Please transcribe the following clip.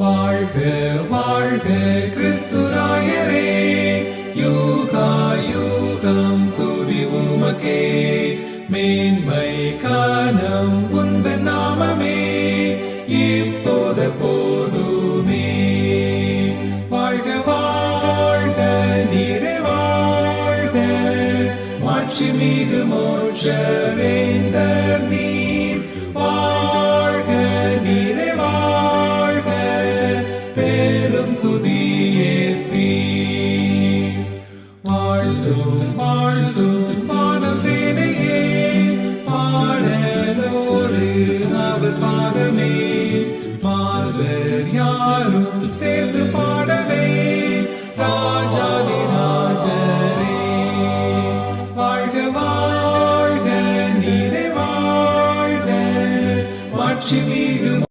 வாழ்க வாழ்க கிறிஸ்துராயரே. யூகா யூகம் துதி உமக்கே. மேன்மை காலம் உந்த நாமமே. இப்போத போதுமே. வாழ்க வாழ்க நீரே வாழ்க. மாட்சி மிகு மோட்ச வேந்தர் நீ. வாழ்த்தும் வாழ்த்தும் மானசேனையே பாடலோடு அவர் பாதமே மாதர் யாரும் சேர்ந்து பாடவே. ராஜாதி ராஜரே. வாழ்க வாழ்க நீரை வாழ்க மாட்சி மிகு